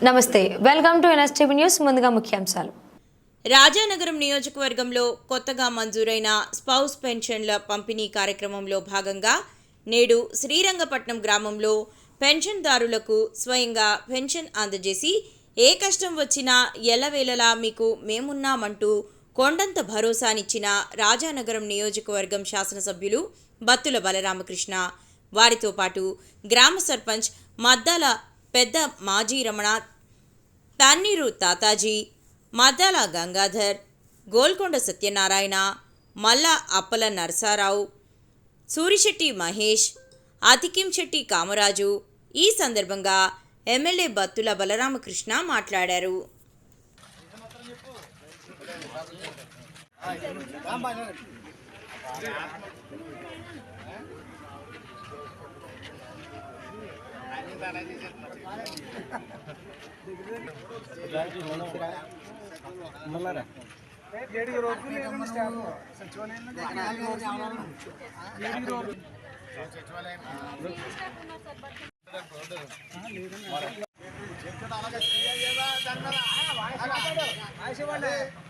నమస్తే welcome to NSTV news ముందుగా ముఖ్యాంశాలు. రాజానగరం నియోజకవర్గంలో కొత్తగా మంజూరైన స్పౌస్ పెన్షన్ల పంపిణీ కార్యక్రమంలో భాగంగా నేడు శ్రీరంగపట్నం గ్రామంలో పెన్షన్దారులకు స్వయంగా పెన్షన్ అందజేసి ఏ కష్టం వచ్చినా ఎల్లవేళలా మీకు మేమున్నామంటూ కొండంత భరోసానిచ్చిన రాజానగరం నియోజకవర్గం శాసనసభ్యులు బత్తుల బలరామకృష్ణ వారితో పాటు గ్రామ సర్పంచ్ మద్దాల పెద్ద మాజీ రమణ తన్నీరు తాతాజీ మద్దాల గంగాధర్ గోల్కొండ సత్యనారాయణ మల్లా అప్పల నరసారావు సూరిశెట్టి మహేష్ అతికింశెట్టి కామరాజు ఈ సందర్భంగా ఎమ్మెల్యే బత్తుల బలరామకృష్ణ మాట్లాడారు. సచివాలయం నువ్వు అలాగే వేసుకున్నా దగ్గర కొద్దిగా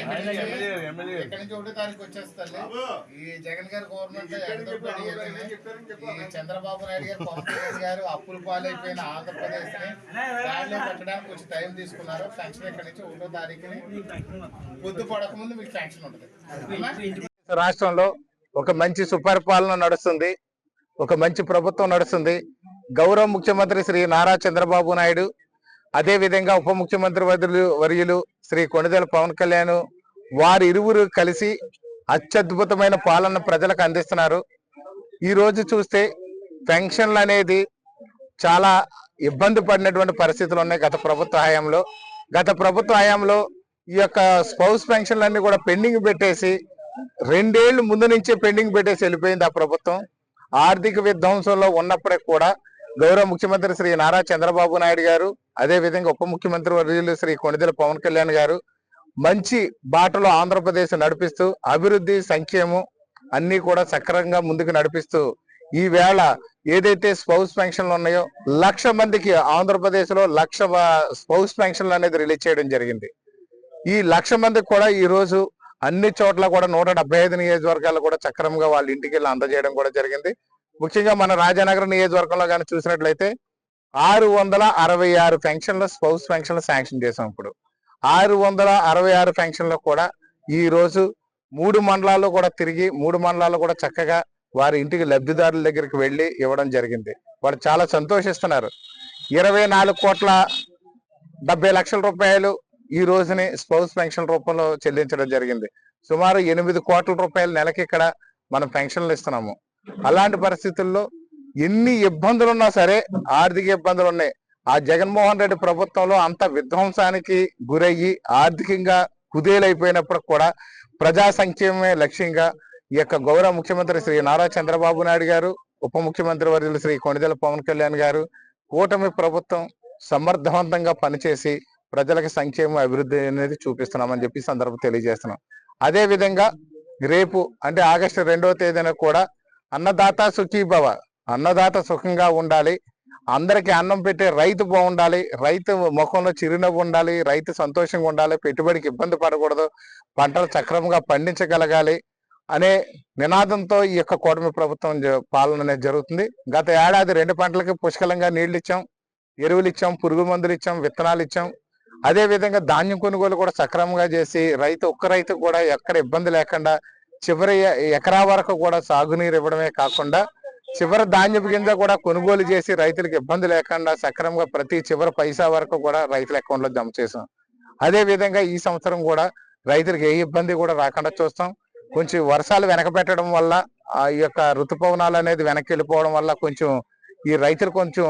ఎక్కడి నుంచి ఒకటో తారీఖు వచ్చేస్తారు ఈ జగన్ గారి గవర్నమెంట్ చంద్రబాబు నాయుడు గారు పవన్ కళ్యాణ్ గారు అప్పుల పాలైపోయిన ఆంధ్రప్రదేశ్ని పెట్టడానికి కొంచెం టైం తీసుకున్నారు. పెన్షన్ ఇక్కడి నుంచి ఒకటో తారీఖుని పొద్దు పడకముందు మీకు పెన్షన్ ఉంటుంది. అమ్మా? రాష్ట్రంలో ఒక మంచి సుపరిపాలన నడుస్తుంది. ఒక మంచి ప్రభుత్వం నడుస్తుంది. గౌరవ ముఖ్యమంత్రి శ్రీ నారా చంద్రబాబు నాయుడు అదే విధంగా ఉప ముఖ్యమంత్రి వర్యులు వర్యులు శ్రీ కొణిదెల పవన్ కళ్యాణ్ వారి ఇరువురు కలిసి అత్యద్భుతమైన పాలన ప్రజలకు అందిస్తున్నారు. ఈ రోజు చూస్తే పెన్షన్లు అనేది చాలా ఇబ్బంది పడినటువంటి పరిస్థితులు ఉన్నాయి గత ప్రభుత్వ హయాంలో. గత ప్రభుత్వ హయాంలో ఈ యొక్క స్పౌస్ పెన్షన్లన్నీ కూడా పెండింగ్ పెట్టేసి రెండేళ్ళు ముందు నుంచే పెండింగ్ పెట్టేసి వెళ్ళిపోయింది ఆ ప్రభుత్వం. ఆర్థిక విధ్వంసంలో ఉన్నప్పటికి కూడా గౌరవ ముఖ్యమంత్రి శ్రీ నారా చంద్రబాబు నాయుడు గారు అదే విధంగా ఉప ముఖ్యమంత్రి వర్యులు శ్రీ కొణిదెల పవన్ కళ్యాణ్ గారు మంచి బాటలో ఆంధ్రప్రదేశ్ నడిపిస్తూ అభివృద్ధి సంక్షేమం అన్ని కూడా సక్రమంగా ముందుకు నడిపిస్తూ ఈ వేళ ఏదైతే స్పౌస్ పెన్షన్లు ఉన్నాయో లక్ష మందికి ఆంధ్రప్రదేశ్లో లక్ష స్పౌస్ పెన్షన్లు అనేది రిలీజ్ చేయడం జరిగింది. ఈ లక్ష మందికి కూడా ఈ రోజు అన్ని చోట్ల కూడా నూట డెబ్బై ఐదు నియోజకవర్గాలు కూడా చక్రంగా వాళ్ళ ఇంటికి వెళ్ళి అందజేయడం కూడా జరిగింది. ముఖ్యంగా మన రాజానగరం నియోజకవర్గంలో కానీ చూసినట్లయితే ఆరు వందల అరవై ఆరు పెన్షన్లు స్పౌస్ పెన్షన్లు శాంక్షన్ చేసాం ఇప్పుడు. ఆరు వందల అరవై ఆరు పెన్షన్లు కూడా ఈ రోజు మూడు మండలాల్లో కూడా తిరిగి మూడు మండలాల్లో కూడా చక్కగా వారి ఇంటికి లబ్ధిదారుల దగ్గరికి వెళ్ళి ఇవ్వడం జరిగింది. వాళ్ళు చాలా సంతోషిస్తున్నారు. ఇరవై నాలుగు కోట్ల డెబ్బై లక్షల రూపాయలు ఈ రోజుని స్పౌస్ పెన్షన్ రూపంలో చెల్లించడం జరిగింది. సుమారు ఎనిమిది కోట్ల రూపాయల నెలకి ఇక్కడ మనం పెన్షన్లు ఇస్తున్నాము. అలాంటి పరిస్థితుల్లో ఎన్ని ఇబ్బందులు ఉన్నా సరే ఆర్థిక ఇబ్బందులు ఉన్నాయి. ఆ జగన్మోహన్ రెడ్డి ప్రభుత్వంలో అంత విధ్వంసానికి గురయ్యి ఆర్థికంగా కుదేలైపోయినప్పుడు కూడా ప్రజా సంక్షేమమే లక్ష్యంగా ఈ యొక్క గౌరవ ముఖ్యమంత్రి శ్రీ నారా చంద్రబాబు నాయుడు గారు ఉప ముఖ్యమంత్రి వర్యులు శ్రీ కొణిదెల పవన్ కళ్యాణ్ గారు కూటమి ప్రభుత్వం సమర్థవంతంగా పనిచేసి ప్రజలకు సంక్షేమ అభివృద్ధి అనేది చూపిస్తున్నామని చెప్పి సందర్భం తెలియజేస్తున్నాం. అదే విధంగా రేపు అంటే ఆగస్టు రెండవ తేదీన కూడా అన్నదాత సుఖీభవ అన్నదాత సుఖంగా ఉండాలి. అందరికి అన్నం పెట్టే రైతు బాగుండాలి. రైతు ముఖంలో చిరునవ్వు ఉండాలి. రైతు సంతోషంగా ఉండాలి. పెట్టుబడికి ఇబ్బంది పడకూడదు. పంటలు సక్రమంగా పండించగలగాలి అనే నినాదంతో ఈ యొక్క కూటమి ప్రభుత్వం జ- పాలన అనేది జరుగుతుంది. గత ఏడాది రెండు పంటలకి పుష్కలంగా నీళ్ళు ఇచ్చాం ఎరువులు ఇచ్చాం పురుగు మందులు ఇచ్చాం విత్తనాలు ఇచ్చాం అదే విధంగా ధాన్యం కొనుగోలు కూడా సక్రమంగా చేసి రైతు ఒక్క రైతు కూడా ఎక్కడ ఇబ్బంది లేకుండా చివరి ఎకరా వరకు కూడా సాగునీరు ఇవ్వడమే కాకుండా చివరి ధాన్యపు గింజ కూడా కొనుగోలు చేసి రైతులకు ఇబ్బంది లేకుండా సక్రమంగా ప్రతి చివరి పైసా వరకు కూడా రైతుల అకౌంట్లో జమ చేసాం. అదే విధంగా ఈ సంవత్సరం కూడా రైతులకు ఏ ఇబ్బంది కూడా రాకుండా చూస్తాం. కొంచెం వర్షాలు వెనక పెట్టడం వల్ల ఆ యొక్క ఋతుపవనాలు అనేది వెనక్కి వెళ్ళిపోవడం వల్ల కొంచెం ఈ రైతులు కొంచెం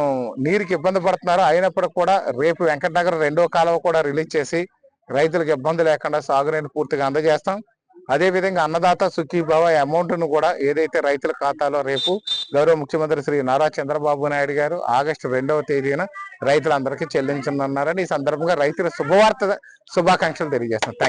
నీరుకి ఇబ్బంది పడుతున్నారు. అయినప్పుడు కూడా రేపు వెంకటనగర్ రెండో కాలువ కూడా రిలీజ్ చేసి రైతులకు ఇబ్బంది లేకుండా సాగునీరు పూర్తిగా అందజేస్తాం. అదే విధంగా అన్నదాత సుఖీభావ అమౌంట్ను కూడా ఏదైతే రైతుల ఖాతాలో రేపు గౌరవ ముఖ్యమంత్రి శ్రీ నారా చంద్రబాబు నాయుడు గారు ఆగస్టు రెండవ తేదీన రైతులందరికీ చెల్లించనున్నారని ఈ సందర్భంగా రైతుల శుభవార్త శుభాకాంక్షలు తెలియజేస్తాం థ్యాంక్